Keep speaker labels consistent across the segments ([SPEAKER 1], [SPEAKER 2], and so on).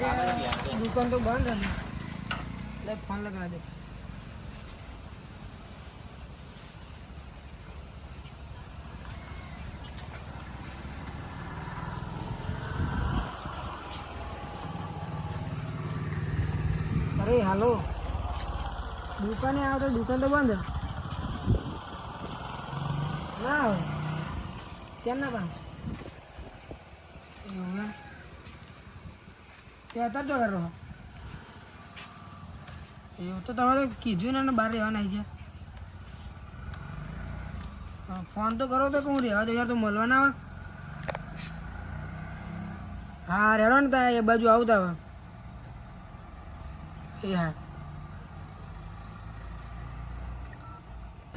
[SPEAKER 1] દુકાન તો બંધ હતી લે, ફોન લગાવી દે. અરે, હાલો. દુકાને આવો તો, દુકાન તો બંધ ના આવે. કેમ ના પણ એવું હે? તે અત્યારે તો કરો એવું તો તમારે કીધું ને બહાર રહેવાના આવી છે. ફોન તો કરો તો કે હું રહેવા દઉં? તો ના આવે. હા રેડો ને તા એ બાજુ આવતા હવે એ હા.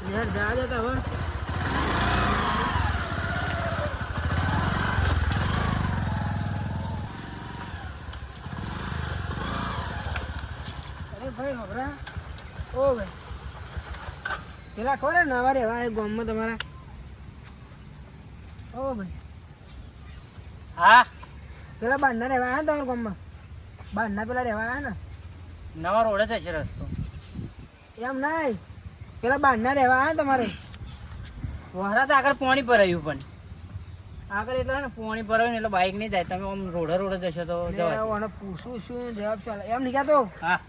[SPEAKER 1] યાર જા જતા હવે ઓ ભાઈ. પેલા ખબર નવા રહેવા એ ગામમાં તમારા? ઓ ભાઈ.
[SPEAKER 2] હા?
[SPEAKER 1] પેલા બારના રહેવા આવ્યા તમારા ગામમાં? બારના પેલા રહેવા આવ્યા ને?
[SPEAKER 2] નવા રોડે છે રસ્તો.
[SPEAKER 1] એમ નહીં. પેલા બારના રહેવા આવ્યા તમારે?
[SPEAKER 2] વહરા તો આગળ પોણી પર આવ્યું પણ. આગળ એટલે ને પોણી પર આવ્યું એટલે બાઇક નહીં જાય. તમે આમ રોડે રોડે જશો તો
[SPEAKER 1] પૂછું શું જવાબ ચાલે. એમ નહીં કહેતો?
[SPEAKER 2] હા.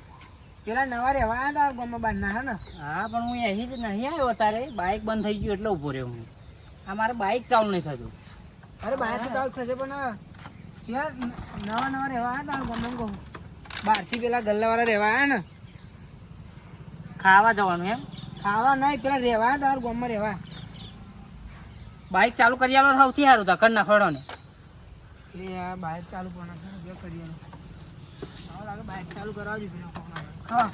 [SPEAKER 1] પેલા નવા રહેવા આવ્યા હતા ગામમાં બારના હે ને?
[SPEAKER 2] હા પણ હું અહીં જ નહીં આવ્યો અત્યારે. બાઇક બંધ થઈ ગયું એટલે ઊભો રહ્યો હું. આ મારે બાઇક ચાલુ નહીં થતું.
[SPEAKER 1] અરે બાઇક ચાલુ થશે પણ યાર નવા નવા રહેવા આવ્યા હતા ગમે કહું. બહારથી પેલા ગલ્લાવાળા રહેવા આવ્યા ને?
[SPEAKER 2] ખાવા જવાનું એમ?
[SPEAKER 1] ખાવા નહીં પેલા રહેવા આવ્યા તમારા ગામમાં રહેવા.
[SPEAKER 2] બાઇક ચાલુ કરી આલો સૌથી સારું તા કર નાખડો ને
[SPEAKER 1] બહાર ચાલુ પણ કરી લાગે બાઇક ચાલુ. હા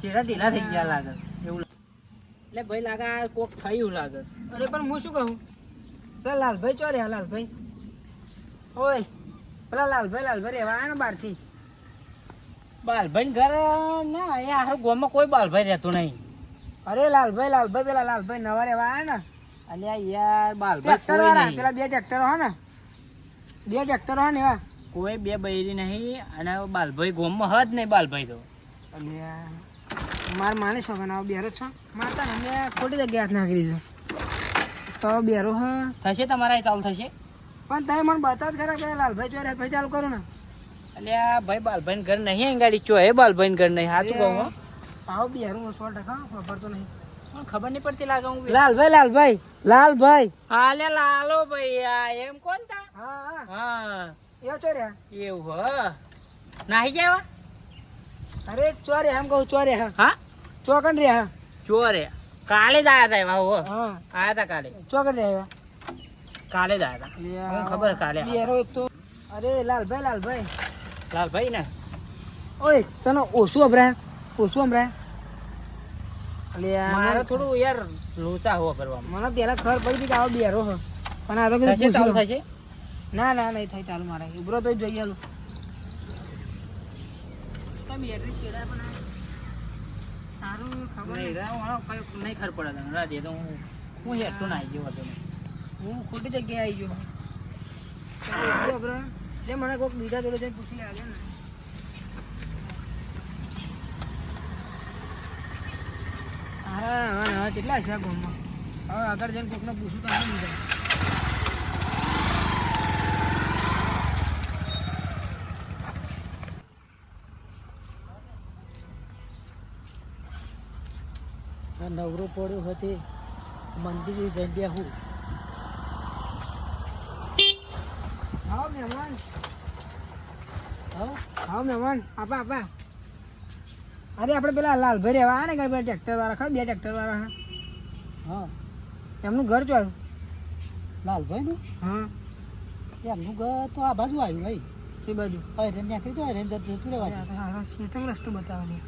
[SPEAKER 2] ચેડા ઢીલા થઈ ગયા લાગે. એવું એટલે ભાઈ લાગે આ કોક થયું લાગે.
[SPEAKER 1] અરે પણ હું શું કહું? પેલા લાલભાઈ ચો રહ્યા લાલભાઈ. ઓય પેલા લાલભાઈ લાલભાઈ રહેવા આવ્યા ને બહારથી.
[SPEAKER 2] બાલભાઈ ઘર ના અહીંયા ગામમાં કોઈ બાલભાઈ રહેતું નહીં.
[SPEAKER 1] અરે લાલભાઈ લાલભાઈ પેલા લાલભાઈ નવા રહેવા આવ્યા ને.
[SPEAKER 2] અલ્યા યાર બાલભાઈ
[SPEAKER 1] ટ્રેક્ટર વાળા પેલા બે ટ્રેક્ટરો હો ને. બે ટ્રેક્ટરો હો ને એવા.
[SPEAKER 2] કોઈ બે બૈરી નહીં અને બાલભાઈ ગોમમાં હદ નહીં બાલભાઈ તો.
[SPEAKER 1] અલ્યા મારે માની શકો ને બેરો છો. મારતા ને મેં ખોટી જગ્યાએ હાથ નાખી દીધો. તો બેરો હ.
[SPEAKER 2] થશે તમારા ચાલુ થશે.
[SPEAKER 1] પણ તમે મને બતાવ ખરા કે લાલભાઈ ચોરે ભાઈ ચાલુ કરો ને.
[SPEAKER 2] અલ્યા ભાઈ બાલભાઈ ઘર નહીં ગાડી ચો હે બાલભાઈ ઘર નહીં. સાચું કહું.
[SPEAKER 1] આવો બેરું સો ટકા ખબર તો નહીં.
[SPEAKER 2] ખબર નહીં પડતી લાગે હું
[SPEAKER 1] લાલભાઈ લાલભાઈ. લાલભાઈ
[SPEAKER 2] હાલે લાલો ભાઈ આ એમ કોણ તા?
[SPEAKER 1] હા હા.
[SPEAKER 2] હા.
[SPEAKER 1] એ ચોર્યા
[SPEAKER 2] એવું હ. નાહી ગયા
[SPEAKER 1] અરે ચોરે એમ કહું ચોરે હા.
[SPEAKER 2] હા?
[SPEAKER 1] ચોકન રે હા.
[SPEAKER 2] ચોરે. કાલે જ આયા હતા એવા હો.
[SPEAKER 1] હા.
[SPEAKER 2] આયા હતા કાલે.
[SPEAKER 1] ચોકન રે આવ્યા
[SPEAKER 2] કાલે જ આયા હતા હું ખબર કાલે આવ્યા.
[SPEAKER 1] બેરો એક તો અરે લાલભાઈ લાલભાઈ.
[SPEAKER 2] લાલભાઈ ને?
[SPEAKER 1] ઓય તને ઓછું અભરાય ઓછું અભરાય.
[SPEAKER 2] મારે થોડું યાર લોચા હોવા કરવામાં
[SPEAKER 1] મને પેલા ખબર પડી હતી કે આવો બેરો હો. પણ આ તો કીધું
[SPEAKER 2] ચાલુ થશે?
[SPEAKER 1] ના ના નહીં થાય ચાલુ મારે. ઉભરો તો જોઈએ હાલો તમે બેટરી છેડા પણ સારું ખબર
[SPEAKER 2] નહીં ખબર પડે તને. રા તો હું હું હેઠતો ના આવી ગયો હતો.
[SPEAKER 1] હું ખોટી જગ્યાએ આવી ગયો. ચાલો, ઓછું અભરાય. લે મને કોઈક બીજા જોડે જઈને પૂછી લાગે ને. હા હા કેટલા છે ગામમાં? હવે આગળ જઈને કોકને પૂછું તો નહીં
[SPEAKER 2] જાય નવરો પડ્યો હતી મંદિરે જઈ હું.
[SPEAKER 1] હા મહેમાન.
[SPEAKER 2] આવો
[SPEAKER 1] આવો મહેમાન. આપા આપા. અરે આપણે પેલા લાલભાઈ રહેવા આવ્યા ને પેલા ટ્રેક્ટર વાળા ખા બે ટ્રેક્ટર વાળા હા. એમનું ઘર જો આવ્યું
[SPEAKER 2] લાલભાઈનું?
[SPEAKER 1] હા.
[SPEAKER 2] એમનું ઘર તો આ બાજુ આવ્યું ભાઈ.
[SPEAKER 1] એ બાજુ.
[SPEAKER 2] અરે નાખી તો અરે જતું રહેવા
[SPEAKER 1] હા શેતમ રસ્તો બતાવવાની.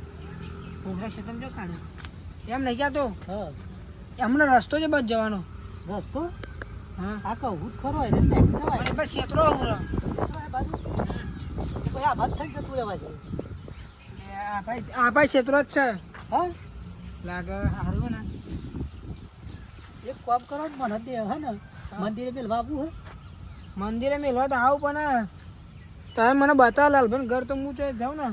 [SPEAKER 1] કોકરા શેતમ જો કાઢે એમ નહીં ક્યાં તો?
[SPEAKER 2] હા.
[SPEAKER 1] એમનો રસ્તો છે બસ જવાનો.
[SPEAKER 2] રસ્તો?
[SPEAKER 1] હા.
[SPEAKER 2] આ કહું જ ખરો અરે નાખી જવાય
[SPEAKER 1] બસ શેતરો હું
[SPEAKER 2] બાજુ? આ બાજુ થઈ જતું રહેવા છે.
[SPEAKER 1] આ ભાઈ આ ભાઈ શેતરો જ છે.
[SPEAKER 2] હા?
[SPEAKER 1] લાગે સારું ને.
[SPEAKER 2] એક
[SPEAKER 3] કોપ કરો મને દે હે ને. મંદિરે મેલવા આવવું હે.
[SPEAKER 1] મંદિરે મેલવા તો આવું પણ તમે મને બતાવો લાલભાઈ ઘર તો હું તો જાઉં ને.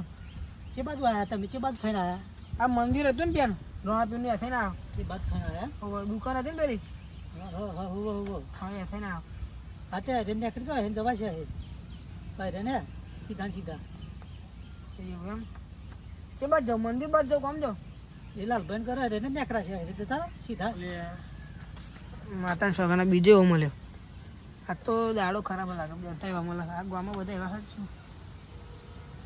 [SPEAKER 3] જે બાજુ તમે જે બાજુ થઈને આયા.
[SPEAKER 1] આ મંદિર હતું ને રોણા રોણાપીરની હશે ને આવ.
[SPEAKER 3] જે બાજુ થઈને આયા?
[SPEAKER 1] દુકાન હતી ને પેલી?
[SPEAKER 3] હા હા હા હોવો હોવો
[SPEAKER 1] હા એ હશે ને આવ.
[SPEAKER 3] હા તે હજે નીકળી જાઓ હેન જવા છે. હે ને સીધા સીધા.
[SPEAKER 1] એવું એમ? કે બાદ જાઉં મંદિર બાદ જાઉં કામ જાઉં
[SPEAKER 3] એ લાલભાઈ કરે રે ને નેકરા છે હે જતા સીધા.
[SPEAKER 1] માતાના સોગાના બીજો એવો મળ્યો. આ તો દાડો ખરાબ લાગે બધા એવા મળે. આ ગામમાં બધા એવા જ છું.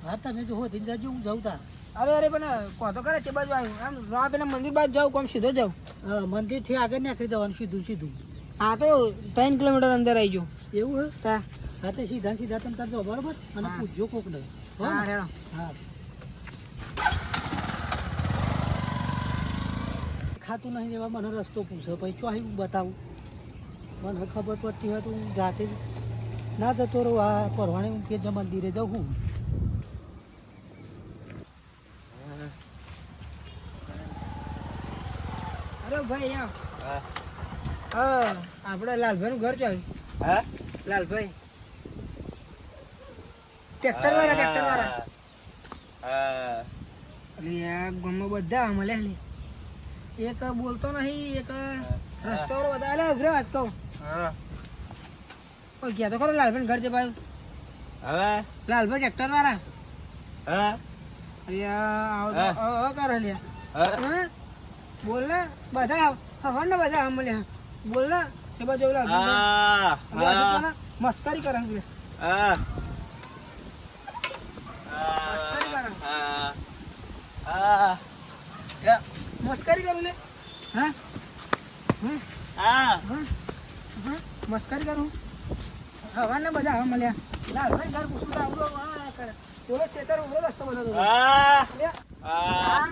[SPEAKER 3] હા તમે જો હોતી જજો હું જાઉં તા
[SPEAKER 1] અરે અરે પણ કોતો કરે છે બાજુ આવ્યું આમ રોણા પેલા મંદિર બાદ જાઉં કોમ સીધો જાઉં?
[SPEAKER 3] હા, મંદિરથી આગળ નીકળી જવાનું સીધું સીધું.
[SPEAKER 1] હા તો ત્રણ કિલોમીટર અંદર આવી જાઉં.
[SPEAKER 3] એવું હે?
[SPEAKER 1] તા.
[SPEAKER 3] હા તે સીધા સીધા તમે તાર જાઓ બરોબર? અને. પૂછજો કોકને. હા
[SPEAKER 1] હા.
[SPEAKER 3] ને?
[SPEAKER 1] રેડો
[SPEAKER 3] હા ખાતું નહીં એવા મને રસ્તો પૂછે. પછી શું આવ્યું બતાવું? મને ખબર પડતી હોય તો હું જાતે જ ના જતો રહું. આ પરવાણે હું કે મંદિરે જાઉં હું.
[SPEAKER 1] અરે ભાઈ આપણે હા. આપણે લાલભાઈનું ઘર ચાલ્યું
[SPEAKER 2] હા?
[SPEAKER 1] લાલભાઈ. ટ્રેક્ટર વાળા ટ્રેક્ટર વાળા આ બધા મળ્યા ને. એક બોલતો નહીં એક રસ્તો બધા એટલે ઉભરે વાત કહું
[SPEAKER 2] હા.
[SPEAKER 1] પણ ગયા તો ખરો લાલભાઈ ઘર ભાઈ.
[SPEAKER 2] હવે?
[SPEAKER 1] લાલભાઈ ટ્રેક્ટર વાળા.
[SPEAKER 2] હા.
[SPEAKER 1] આવો કરે
[SPEAKER 2] હા?
[SPEAKER 1] બોલ ને બધા હવા ને બધા આમ મળ્યા બોલ ને બાજુ તો તને મસ્કરી કરે
[SPEAKER 2] હા
[SPEAKER 1] મસ્કરી કરે
[SPEAKER 2] હા હા
[SPEAKER 1] મસ્કરી કરું લે. હા?
[SPEAKER 2] હા?
[SPEAKER 1] હા. હા? મસ્કરી કરું? હવા ને બધા આવા મળ્યા. ઘર તો આવડો હા કરે. બોલો ખેતર ઊભો રસ્તો
[SPEAKER 2] હા. હા.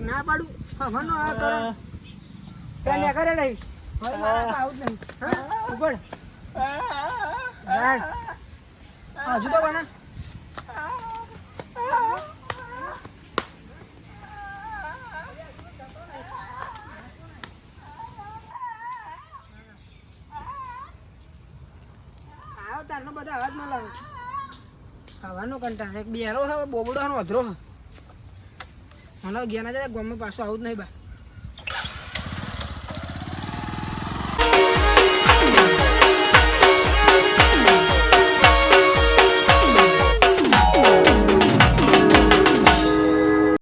[SPEAKER 1] ના પાડું. હવાનો આ કરે. ત્યાં ને કરે નહીં. હવે મારા આવું જ નહીં. હા? ઉપર. હજુ તો બના. આવો બધા અવાજમાં લાવે ખાવાનો કંટાળ. બેરો હવે બોબડો અધરો મને ગયા ના જાય ગામમાં પાછું આવું જ નહીં બા.